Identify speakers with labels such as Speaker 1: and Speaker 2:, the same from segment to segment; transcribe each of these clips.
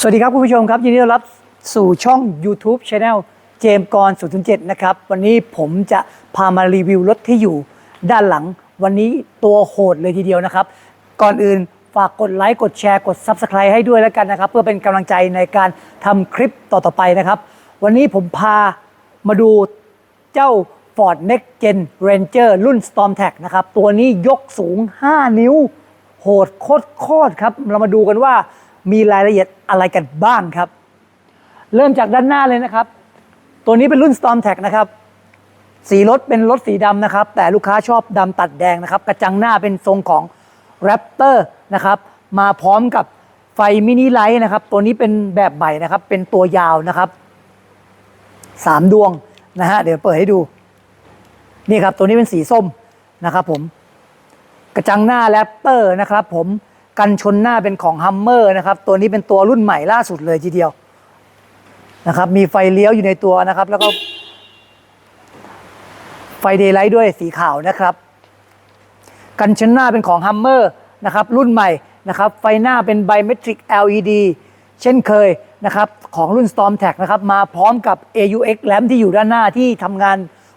Speaker 1: สวัสดีครับคุณผู้ชมครับ ยินดีต้อนรับสู่ช่อง YouTube Channel เจมส์กร007 นะครับ วันนี้ผมจะพามารีวิวรถที่อยู่ด้านหลัง วันนี้ตัวโหดเลยทีเดียวนะครับ ก่อนอื่นฝากกดไลค์ กดแชร์ กด Subscribe ให้ด้วยแล้วกันนะครับ เพื่อเป็นกำลังใจในการทำคลิปต่อ ๆ ไปนะครับ วันนี้ผมพามาดูเจ้า Ford Next Gen Ranger รุ่น Storm Tag นะครับ ตัวนี้ยกสูง 5 นิ้ว โหดโคตรๆครับ เรามาดูกันว่ามีรายละเอียด อะไรกันบ้างครับ เริ่มจากด้านหน้าเลยนะครับ ตัวนี้เป็นรุ่น Storm Tag นะครับสีรถเป็นรถสีดำนะครับ แต่ลูกค้าชอบดำตัดแดงนะครับ กระจังหน้าเป็นทรงของ Raptor นะครับ มาพร้อมกับไฟมินิไลท์นะครับ ตัวนี้เป็นแบบใหม่นะครับ เป็นตัวยาวนะครับสามดวงนะฮะเดี๋ยวเปิดให้ดู นี่ครับตัวนี้เป็นสีส้มนะครับผม กระจังหน้าแรปเตอร์นะครับผม กันชนหน้าเป็นของฮัมเมอร์นะครับ ตัวนี้เป็นตัวรุ่นใหม่ล่าสุดเลยทีเดียวนะครับ มีไฟเลี้ยวอยู่ในตัวนะครับ แล้วก็ไฟเดย์ไลท์ด้วยสีขาวนะครับ กันชนหน้าเป็นของฮัมเมอร์นะครับ รุ่นใหม่นะครับ ไฟหน้าเป็นไบเมตริก LED เช่นเคยนะครับของรุ่น Storm Tag นะครับ มาพร้อมกับ AUX lamp ที่อยู่ด้านหน้าที่ทำงาน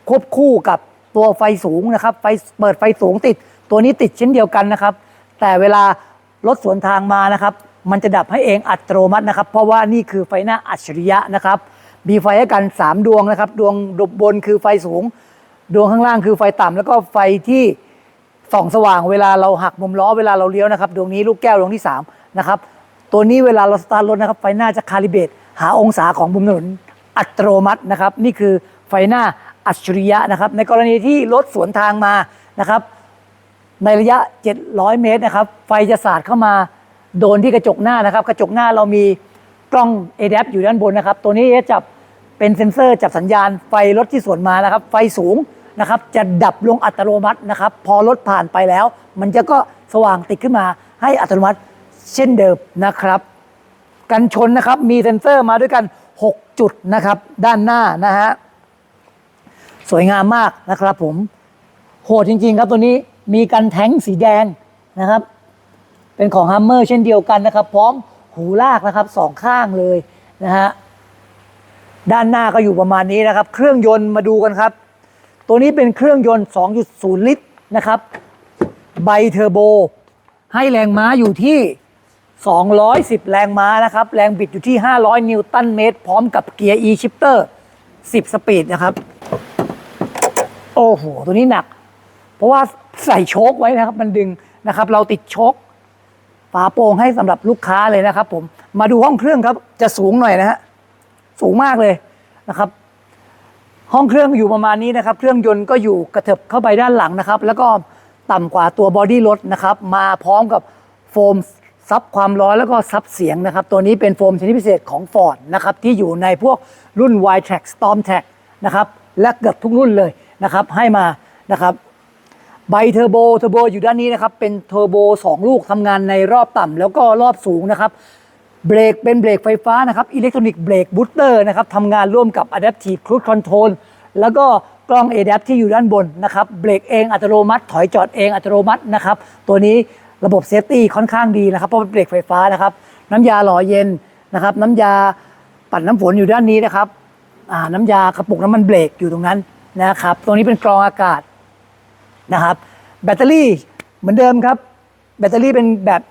Speaker 1: ควบคู่กับตัวไฟสูงนะครับ ไฟเปิดไฟสูงติด ตัวนี้ติดเช่นเดียวกันนะครับ แต่เวลา รถสวนทางมานะครับ มันจะดับให้เองอัตโนมัตินะครับ เพราะว่านี่คือไฟหน้าอัจฉริยะนะครับ มีไฟให้กัน 3 ดวงนะครับ ดวงบนคือไฟสูง ดวงข้างล่างคือไฟต่ำแล้วก็ไฟที่ส่องสว่างเวลาเราหักมุมล้อเวลาเราเลี้ยวนะครับดวงนี้ลูกแก้วดวงที่3นะครับตัวนี้เวลาเราสตาร์ทรถนะครับไฟหน้าจะคาลิเบตหาองศาของมุมถนนอัตโนมัตินะครับ นี่คือไฟหน้าอัจฉริยะนะครับ ในกรณีที่รถสวนทางมานะครับ ในระยะ 700 เมตรนะครับ ไฟจะสาดเข้ามาโดนที่กระจกหน้านะครับ กระจกหน้าเรามีกล้อง ADAP อยู่ด้านบนนะครับ ตัวนี้จะจับเป็นเซ็นเซอร์จับสัญญาณไฟรถที่สวนมานะครับ ไฟสูงนะครับ จะดับลงอัตโนมัตินะครับ พอรถผ่านไปแล้ว มันจะก็สว่างติดขึ้นมาให้อัตโนมัติเช่นเดิมนะครับ กันชนนะครับมีเซ็นเซอร์มาด้วยกัน 6 จุดนะครับ ด้านหน้านะฮะสวยงามมากนะครับผมโหดจริง ๆ ครับตัวนี้ มีกันแท้งสีแดงนะครับ เป็นของฮัมเมอร์เช่นเดียวกันนะครับ พร้อมหูลากนะครับสองข้างเลยนะฮะด้านหน้าก็อยู่ประมาณนี้นะครับ เครื่องยนต์มาดูกันครับ ตัวนี้เป็นเครื่องยนต์ 2.0 ลิตรนะครับไบเทอร์โบ ให้แรงม้าอยู่ที่ 210 แรงม้านะครับ แรงบิดอยู่ที่ 500 นิวตันเมตร พร้อมกับเกียร์ e shifter 10 สปีดนะครับ โอ้โห ตัวนี้หนัก เพราะว่า ใส่โชคไว้นะครับ มันดึงนะครับ เราติดโชคฝาโปร่งให้สำหรับลูกค้าเลยนะครับ ผมมาดูห้องเครื่องครับ จะสูงหน่อยนะฮะสูงมากเลยนะครับ ห้องเครื่องอยู่ประมาณนี้นะครับ เครื่องยนต์ก็อยู่กระเถิบเข้าไปด้านหลังนะครับ แล้วก็ต่ำกว่าตัวบอดี้รถนะครับ มาพร้อมกับโฟมซับความร้อนแล้วก็ซับเสียงนะครับ ตัวนี้เป็นโฟมชนิดพิเศษของ Ford นะครับ ที่อยู่ในพวกรุ่น y t r a c Storm Track นะครับ และเกือบทุกรุ่นเลยนะครับ ให้มานะครับ ไบเทอร์โบเทอร์โบอยู่ด้านนี้นะครับ เป็นเทอร์โบ2 ลูกทำงานในรอบต่ำแล้วก็รอบสูงนะครับเบรกเป็นเบรกไฟฟ้านะครับอิเล็กทรอนิกส์เบรกบูสเตอร์นะครับทำงานร่วมกับ Adaptive Cruise Control แล้วก็กล้อง ADAP ที่อยู่ด้านบนนะครับเบรกเองอัตโนมัติ ถอยจอดเองอัตโนมัตินะครับตัวนี้ระบบเซฟตี้ค่อนข้างดีนะครับเพราะเป็นเบรกไฟฟ้านะครับน้ำยาหล่อเย็นนะครับน้ำยาปัดน้ำฝนอยู่ด้านนี้นะครับน้ำยากระปุกน้ำมันเบรกอยู่ตรงนั้นนะครับตรงนี้เป็นกรองอากาศ นะครับ แบตเตอรี่เหมือนเดิมครับ แบตเตอรี่เป็นแบบ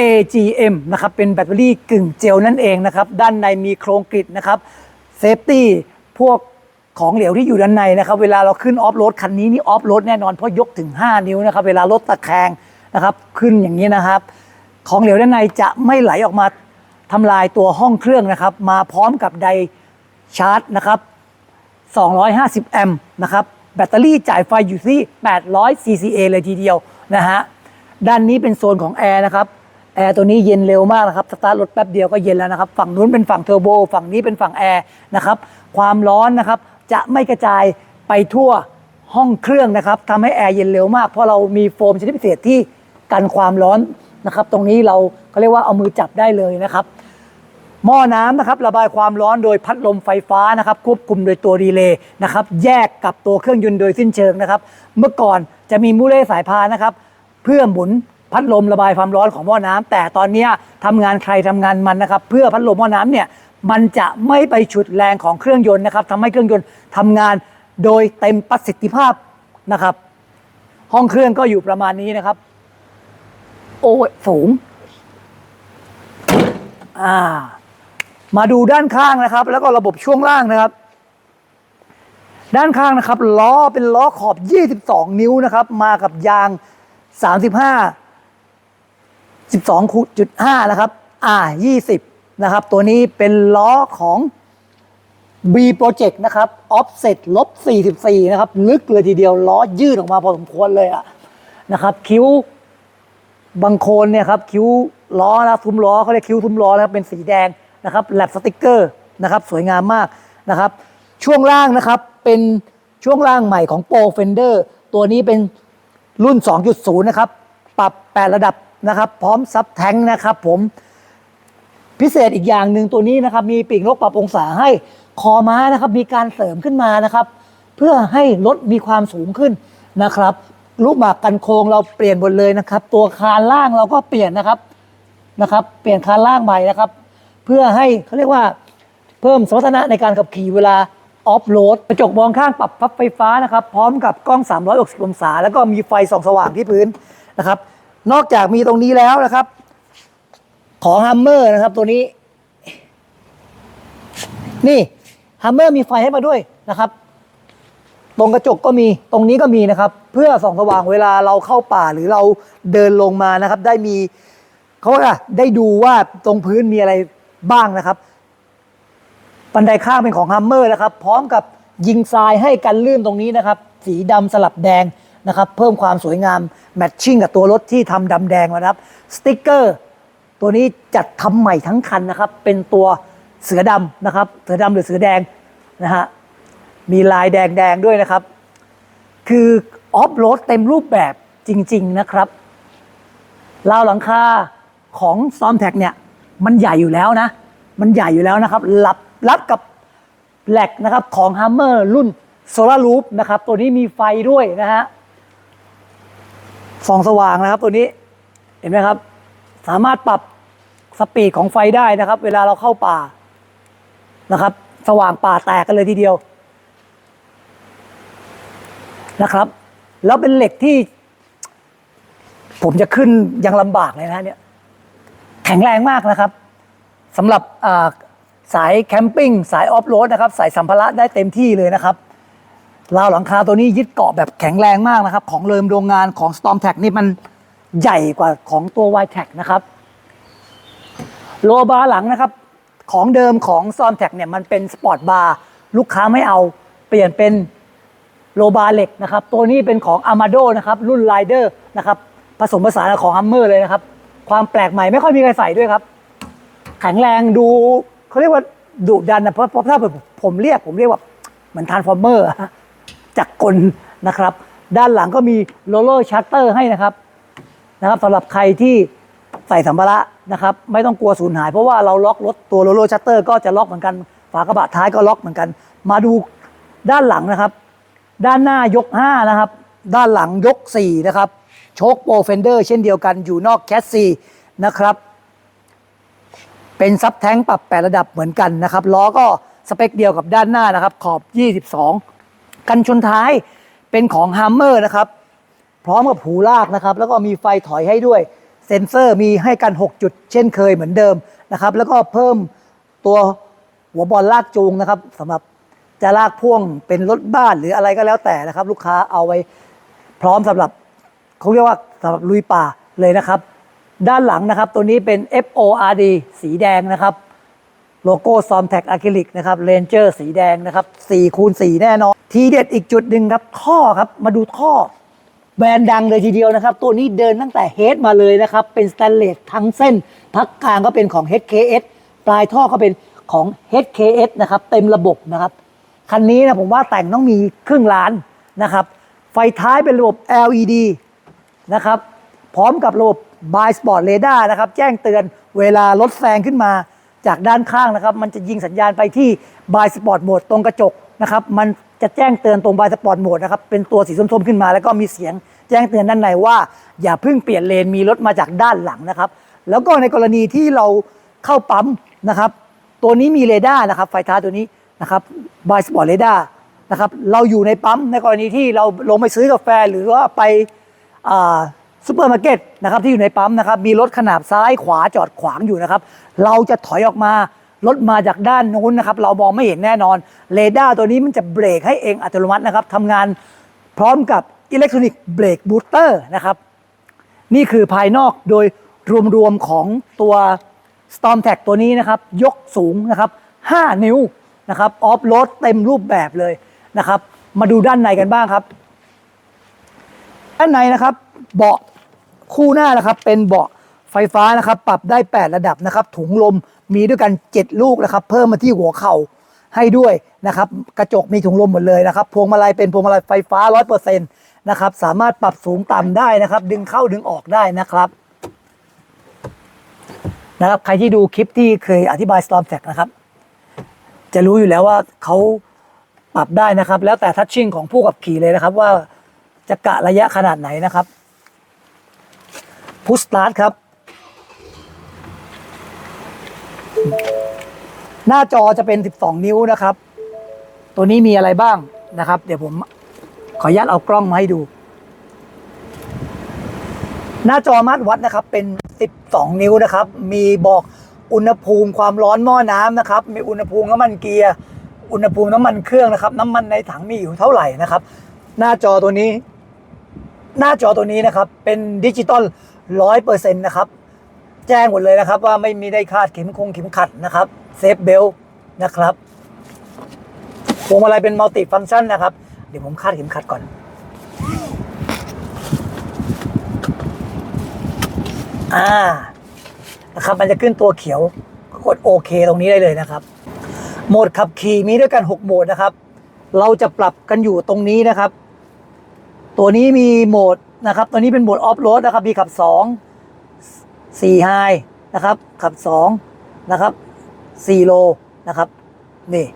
Speaker 1: AGM นะครับ เป็นแบตเตอรี่กึ่งเจลนั่นเองนะครับ ด้านในมีโครงกริดนะครับ เซฟตี้พวกของเหลวที่อยู่ด้านในนะครับ เวลาเราขึ้นออฟโรดคันนี้นี่ออฟโรดแน่นอนเพราะยกถึง 5 นิ้วนะครับ เวลารถตะแคงนะครับ ขึ้นอย่างนี้นะครับ ของเหลวด้านในจะไม่ไหลออกมาทำลายตัวห้องเครื่องนะครับ มาพร้อมกับไดชาร์จนะครับ 250 แอมป์นะครับ แบตเตอรี่จ่ายไฟอยู่ที่ 800 CCA เลยทีเดียวนะฮะ ด้านนี้เป็นโซนของแอร์นะครับ แอร์ตัวนี้เย็นเร็วมากนะครับ สตาร์ทรถแป๊บเดียวก็เย็นแล้วนะครับ ฝั่งนู้นเป็นฝั่งเทอร์โบ ฝั่งนี้เป็นฝั่งแอร์นะครับ ความร้อนนะครับจะไม่กระจายไปทั่วห้องเครื่องนะครับทำให้แอร์เย็นเร็วมาก เพราะเรามีโฟมชนิดพิเศษที่กันความร้อนนะครับ ตรงนี้เราเขาเรียกว่าเอามือจับได้เลยนะครับ หม้อน้ำนะครับระบายความร้อนโดยพัดลมไฟฟ้านะครับควบคุมโดยตัวรีเลย์นะครับแยกกับตัวเครื่องยนต์โดยสิ้นเชิงนะครับเมื่อก่อนจะมีมูเล่สายพานนะครับเพื่อหมุนพัดลมระบายความร้อนของหม้อน้ำแต่ตอนนี้ยทำงานใครทำงานมันนะครับเพื่อพัดลมหม้อน้ำเนี่ยมันจะไม่ไปฉุดแรงของเครื่องยนต์นะครับทำให้เครื่องยนต์ทำงานโดยเต็มประสิทธิภาพนะครับ ห้องเครื่องก็อยู่ประมาณนี้นะครับ โอ้สูง อ่า มาดูด้านข้างนะครับ แล้วก็ระบบช่วงล่างนะครับ ด้านข้างนะครับล้อเป็นล้อขอบ 22 นิ้วนะครับ มากับยาง 35 12.5 นะครับอ่า20นะครับ ตัวนี้เป็นล้อของ B Project นะครับ offset ลบ 44 นะครับ ลึกเลยทีเดียว ล้อยืดออกมาพอสมควรเลยอะนะครับ คิ้วบางโคนเนี่ยครับ คิ้วล้อนะทุ้มล้อเขาเรียกคิ้วทุ้มล้อนะครับเป็นสีแดง นะครับแลบสติกเกอร์นะครับสวยงามมากนะครับ ช่วงล่างนะครับเป็นช่วงล่างใหม่ของโปรเฟนเดอร์ตัวนี้เป็นรุ่น 2.0 นะครับ ปรับ 8 ระดับนะครับ พร้อมซับแทงค์นะครับผมพิเศษอีกอย่างหนึ่งตัวนี้นะครับ มีปีกนกปรับองศาให้คอม้านะครับ มีการเสริมขึ้นมานะครับ เพื่อให้รถมีความสูงขึ้นนะครับ ลูกหมากกันโค้งเราเปลี่ยนหมดเลยนะครับ ตัวคานล่างเราก็เปลี่ยนนะครับนะครับ เปลี่ยนคานล่างใหม่นะครับ เพื่อให้เขาเรียกว่าเพิ่มสมรรถนะในการขับขี่เวลาออฟโรดกระจกมองข้างปรับพับไฟฟ้านะครับ พร้อมกับกล้อง 360 องศา แล้วก็มีไฟส่องสว่างที่พื้นนะครับ นอกจากมีตรงนี้แล้วนะครับ ของฮัมเมอร์นะครับตัวนี้ นี่ฮัมเมอร์มีไฟให้มาด้วยนะครับ ตรงกระจกก็มีตรงนี้ก็มีนะครับ เพื่อส่องสว่างเวลาเราเข้าป่าหรือเราเดินลงมานะครับ ได้มีเขาอะได้ดูว่าตรงพื้นมีอะไร บ้างนะครับ บันไดข้างเป็นของฮัมเมอร์นะครับ พร้อมกับยิงทรายให้กันลื่นตรงนี้นะครับ สีดำสลับแดงนะครับ เพิ่มความสวยงามแมทชิ่งกับตัวรถที่ทำดำแดงนะครับ สติ๊กเกอร์ ตัวนี้จัดทำใหม่ทั้งคันนะครับ เป็นตัวเสือดำนะครับ เสือดำหรือเสือแดงนะฮะ มีลายแดงๆด้วยนะครับ คือออฟโรดเต็มรูปแบบจริง ๆ นะครับราวหลังคาของซอมแท็กเนี่ย มันใหญ่อยู่แล้วนะ มันใหญ่อยู่แล้วนะครับรับรับกับแหลกนะครับของ Hammer รุ่น Solar Loop นะครับ ตัวนี้มีไฟด้วยนะฮะส่องสว่างนะครับ ตัวนี้เห็นไหมครับ สามารถปรับสปีดของไฟได้นะครับ เวลาเราเข้าป่านะครับ สว่างป่าแตกกันเลยทีเดียวนะครับ แล้วเป็นเหล็กที่ ผมจะขึ้นยังลำบากเลยนะเนี่ย แข็งแรงมากนะครับสำหรับสายแคมปิ้งสายออฟโรดนะครับ สายสัมภาระได้เต็มที่เลยนะครับราวหลังคาตัวนี้ยึดเกาะแบบแข็งแรงมากนะครับ ของเริมโรงงานของ Storm t a c นี่มันใหญ่กว่าของตัว y t a c นะครับโลบาร์หลังนะครับ ของเดิมของ Storm t a c เนี่ยมันเป็นสปอร์ตบาร์ลูกค้าไม่เอาเปลี่ยนเป็นโลบาร์เหล็กนะครับ ตัวนี้เป็นของ Amado นะครับ รุ่น Rider นะครับ ผสมผสานของ Hummer เลยนะครับ ความแปลกใหม่ไม่ค่อยมีใครใส่ด้วยครับ แข็งแรงดูเขาเรียกว่าดุดันนะเพราะเพราะถ้าผมเรียกผมเรียกว่าเหมือนทานฟอร์เมอร์จากกลนะครับ ด้านหลังก็มีโรลเลอร์ชัตเตอร์ให้นะครับนะครับสำหรับใครที่ใส่สัมภาระนะครับ ไม่ต้องกลัวสูญหาย เพราะว่าเราล็อกรถตัวโรลเลอร์ชัตเตอร์ก็จะล็อกเหมือนกันฝากระบะท้ายก็ล็อกเหมือนกัน มาดูด้านหลังนะครับ ด้านหน้ายก 5 นะครับ ด้านหลังยก 4 นะครับ โชคโปรเฟนเดอร์เช่นเดียวกันอยู่นอกแคสซีนะครับ เป็นซับแท้งปรับ 8 ระดับเหมือนกันนะครับล้อก็สเปคเดียวกับด้านหน้านะครับ ขอบ 22 กันชนท้ายเป็นของ Hammer นะครับ พร้อมกับหูลากนะครับ แล้วก็มีไฟถอยให้ด้วย เซ็นเซอร์มีให้กัน 6 จุด เช่นเคยเหมือนเดิมนะครับ แล้วก็เพิ่มตัวหัวบอลลากจูงนะครับสำหรับจะลากพ่วงเป็นรถบ้านหรืออะไรก็แล้วแต่นะครับ ลูกค้าเอาไว้พร้อมสำหรับ เขาเรียกว่าสำหรับลุยป่าเลยนะครับ ด้านหลังนะครับตัวนี้เป็น FORD สีแดงนะครับโลโก้ซอมแท็กอะคริลิกนะครับเรนเจอร์สีแดงนะครับ4คูณ4แน่นอน ทีเด็ดอีกจุดหนึ่งครับท่อครับมาดูท่อ แบรนด์ดังเลยทีเดียวนะครับ ตัวนี้เดินตั้งแต่เฮดมาเลยนะครับ เป็นสแตนเลสทั้งเส้น พักกลางก็เป็นของ HKS ปลายท่อก็เป็นของ HKS นะครับ เต็มระบบนะครับ คันนี้นะผมว่าแต่งต้องมีครึ่งล้านนะครับ ไฟท้ายเป็นระบบ LED นะครับ พร้อมกับระบบ By Spot Radar นะครับ แจ้งเตือนเวลารถแซงขึ้นมาจากด้านข้างนะครับ มันจะยิงสัญญาณไปที่ By Spot Mode ตรงกระจกนะครับ มันจะแจ้งเตือนตรง By Spot Mode นะครับ เป็นตัวสีส้มๆขึ้นมา แล้วก็มีเสียงแจ้งเตือนด้านในว่า อย่าเพิ่งเปลี่ยนเลนมีรถมาจากด้านหลังนะครับ แล้วก็ในกรณีที่เราเข้าปั๊มนะครับ ตัวนี้มีเรดาร์นะครับ ไฟท้ายตัวนี้นะครับบายสปอร์ตเรดาร์นะครับ เราอยู่ในปั๊มในกรณีที่เราลงไปซื้อกาแฟหรือว่าไป ซูเปอร์มาร์เก็ตนะครับที่อยู่ในปั๊มนะครับมีรถขนาบซ้ายขวาจอดขวางอยู่นะครับ เราจะถอยออกมารถมาจากด้านนู้นนะครับ เรามองไม่เห็นแน่นอนเรดาร์ตัวนี้มันจะเบรกให้เองอัตโนมัตินะครับทำงานพร้อมกับอิเล็กทรอนิกส์เบรกบูสเตอร์นะครับ นี่คือภายนอกโดยรวมๆของตัว Storm t a g ตัวนี้นะครับ ยกสูงนะครับ 5 นิ้วนะครับออฟโรดเต็มรูปแบบเลยนะครับ มาดูด้านในกันบ้างครับ ด้านในนะครับเบาะคู่หน้านะครับเป็นเบาะไฟฟ้านะครับ ปรับได้ 8 ระดับนะครับ ถุงลมมีด้วยกัน 7 ลูกนะครับ เพิ่มมาที่หัวเข่าให้ด้วยนะครับ กระจกมีถุงลมหมดเลยนะครับพวงมาลัยเป็นพวงมาลัยไฟฟ้า 100%นะครับ สามารถปรับสูงต่ำได้นะครับ ดึงเข้าดึงออกได้นะครับนะครับ ใครที่ดูคลิปที่เคยอธิบาย Storm t a g นะครับ จะรู้อยู่แล้วว่าเขาปรับได้นะครับ แล้วแต่ทัชชิ่งของผู้ขับขี่เลยนะครับว่า จะกะระยะขนาดไหนนะครับพุชสตาร์ทครับ หน้าจอจะเป็น 12 นิ้วนะครับ ตัวนี้มีอะไรบ้างนะครับ เดี๋ยวผมขออนุญาตเอากล้องมาให้ดู หน้าจอมาตรวัดนะครับ เป็น 12 นิ้วนะครับ มีบอกอุณหภูมิความร้อนหม้อน้ำนะครับ มีอุณหภูมิน้ำมันเกียร์อุณหภูมิน้ำมันเครื่องนะครับ น้ำมันในถังมีอยู่เท่าไหร่นะครับ หน้าจอตัวนี้ หน้าจอตัวนี้นะครับ เป็นดิจิตอลร้อยเปอร์เซ็นต์นะครับ แจ้งหมดเลยนะครับ ว่าไม่มีได้คาดเข็มคงเข็มขัดนะครับเซฟเบลนะครับพวงมาลัยเป็นมัลติฟังก์ชันนะครับ เดี๋ยวผมคาดเข็มขัดก่อน อ่า นะครับ มันจะขึ้นตัวเขียวกดโอเคตรงนี้ได้เลยนะครับ โหมดขับขี่มีด้วยกัน 6 โหมดนะครับ เราจะปรับกันอยู่ตรงนี้นะครับ ตัวนี้มีโหมดนะครับ ตัวนี้เป็นโหมดออฟโรดนะครับ มีขับ2 4ไฮนะครับ ขับ2นะครับ4โลนะครับ นี่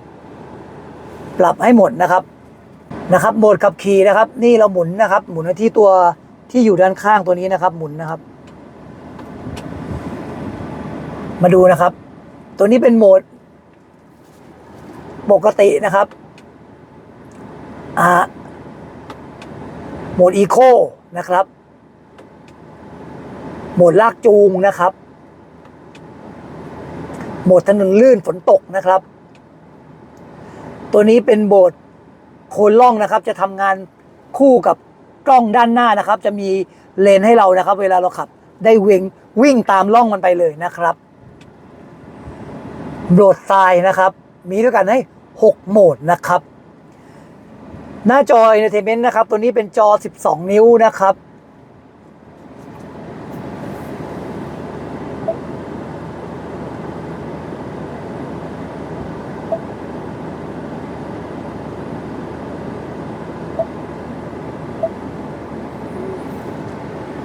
Speaker 1: ปรับให้หมดนะครับ นะครับ โหมดขับขี่นะครับ นี่เราหมุนนะครับ หมุนที่ตัวที่อยู่ด้านข้างตัวนี้นะครับ หมุนนะครับ มาดูนะครับ ตัวนี้เป็นโหมด ปกตินะครับ อ่า โหมดอีโคนะครับ โหมดลากจูงนะครับ โหมดถนนลื่นฝนตกนะครับ ตัวนี้เป็นโหมดโคนล่องนะครับ จะทำงานคู่กับกล้องด้านหน้านะครับ จะมีเลนให้เรานะครับ เวลาเราขับ ได้วิ่งวิ่งตามล่องมันไปเลยนะครับโหมดทรายนะครับ มีด้วยกันให้6โหมดนะครับ หน้าจอ Entertainment นะครับ ตัวนี้เป็นจอ 12 นิ้วนะครับ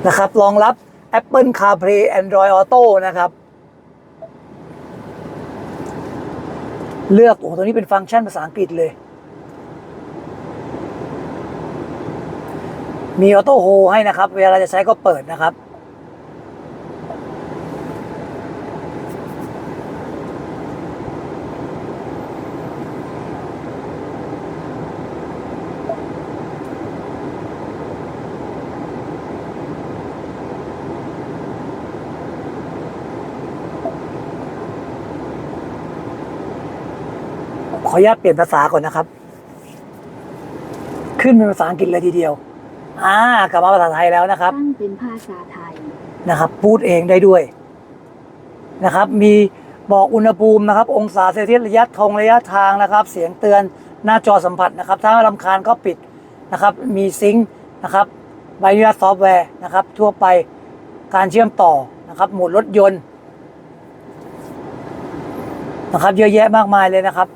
Speaker 1: นะครับรองรับ Apple CarPlay Android Auto นะครับ เลือก โอ้ตัวนี้เป็นฟังก์ชันภาษาอังกฤษเลย มีออโต้โฮให้นะครับ เวลาจะใช้ก็เปิดนะครับ ขออนุญาตเปลี่ยนภาษาก่อนนะครับ ขึ้นเป็นภาษาอังกฤษเลยทีเดียว อ่ากลับมาภาษาไทยแล้วนะครับ
Speaker 2: ตั้งเป็นภาษาไทย
Speaker 1: นะครับ พูดเองได้ด้วยนะครับ มีบอกอุณหภูมินะครับ องศาเซลเซียสระยะทงระยะทางนะครับ เสียงเตือนหน้าจอสัมผัสนะครับ ถ้าลำคาญก็ปิดนะครับ มีซิงค์นะครับใบอนุญาตซอฟต์แวร์นะครับ ทั่วไปการเชื่อมต่อนะครับโหมดรถยนต์นะครับ เยอะแยะมากมายเลยนะครับ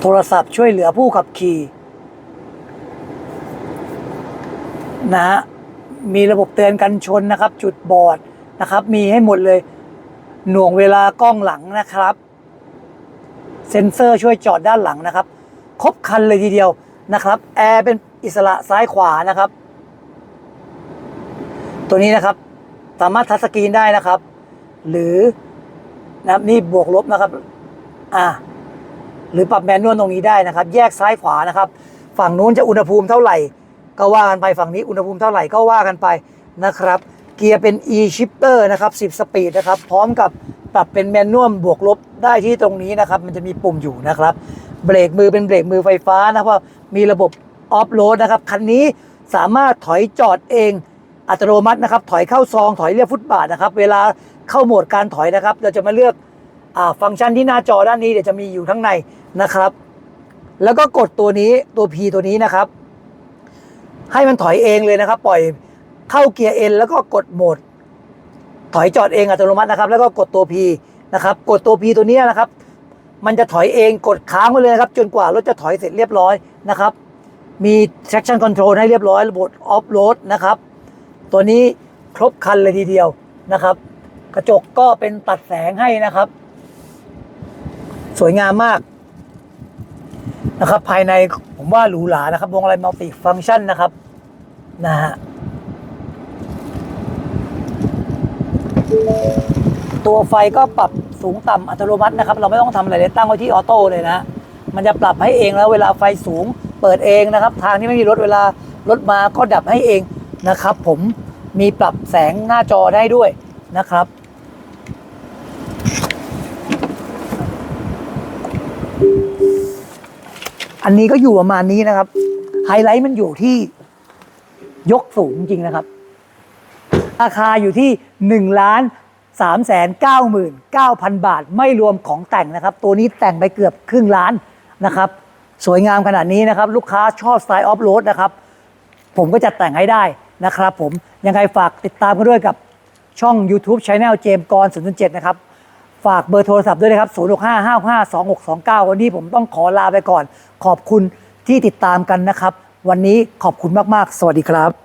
Speaker 1: โทรศัพท์ช่วยเหลือผู้ขับขี่นะฮะมีระบบเตือนกันชนนะครับ จุดบอดนะครับ มีให้หมดเลย หน่วงเวลากล้องหลังนะครับ เซ็นเซอร์ช่วยจอดด้านหลังนะครับ ครบคันเลยทีเดียวนะครับ แอร์เป็นอิสระซ้ายขวานะครับ ตัวนี้นะครับ สามารถทัชสกรีนได้นะครับ หรือนะครับนี่บวกลบนะครับ อ่า หรือปรับแมนนวลตรงนี้ได้นะครับ แยกซ้ายขวานะครับ ฝั่งนู้นจะอุณหภูมิเท่าไหร่ ก็ว่ากันไปฝั่งนี้อุณหภูมิเท่าไหร่ก็ว่ากันไปนะครับ เกียร์เป็น e shifter นะครับ10 สปีดนะครับ พร้อมกับปรับเป็นแมนนวลบวกลบได้ที่ตรงนี้นะครับ มันจะมีปุ่มอยู่นะครับ เบรกมือเป็นเบรกมือไฟฟ้านะครับมีระบบออฟโรดนะครับคันนี้สามารถถอยจอดเองอัตโนมัตินะครับ ถอยเข้าซองถอยเรียบฟุตบาทนะครับ เวลาเข้าโหมดการถอยนะครับ เราจะมาเลือก ฟังก์ชันที่หน้าจอด้านนี้เดี๋ยวจะมีอยู่ข้งในนะครับ แล้วก็กดตัวนี้ตัว P ตัวนี้นะครับ ให้มันถอยเองเลยนะครับ ปล่อยเข้าเกียร์ N แล้วก็กดโหมด ถอยจอดเองอัตโนมัตินะครับ แล้วก็กดตัว P นะครับกดตัว P ตัวนี้นะครับ มันจะถอยเองกดค้างไว้เลยนะครับ จนกว่ารถจะถอยเสร็จเรียบร้อยนะครับ มี traction control ให้เรียบร้อยระบบ off road นะครับ ตัวนี้ครบคันเลยทีเดียวนะครับ กระจกก็เป็นตัดแสงให้นะครับ สวยงามมากนะครับ ภายในผมว่าหรูหรานะครับวงอะไรมัลติฟัง c t ชันนะครับ นะฮะตัวไฟก็ปรับสูงต่ำอัตโนมัตินะครับ เราไม่ต้องทำอะไรเลยตั้งไว้ที่ออโต้เลยนะมันจะปรับให้เองแล้วเวลาไฟสูงเปิดเองนะครับ ทางที่ไม่มีรถเวลารถมาก็ดับให้เองนะครับ ผมมีปรับแสงหน้าจอได้ด้วยนะครับ อันนี้ก็อยู่ประมาณนี้นะครับ ไฮไลท์มันอยู่ที่ยกสูงจริงนะครับ ราคาอยู่ที่1ล้าน3แสน9หมื่น9,000 บาท ไม่รวมของแต่งนะครับ ตัวนี้แต่งไปเกือบครึ่งล้านนะครับ สวยงามขนาดนี้นะครับ ลูกค้าชอบสไตล์ออฟโรดนะครับ ผมก็จะแต่งให้ได้นะครับผม ยังไงฝากติดตามกันด้วยกับช่อง YouTube Channel เจมกร007นะครับ ฝากเบอร์โทรศัพท์ด้วยนะครับ 065 552 629 วันนี้ผมต้องขอลาไปก่อน ขอบคุณที่ติดตามกันนะครับ วันนี้ขอบคุณมาก ๆ สวัสดีครับ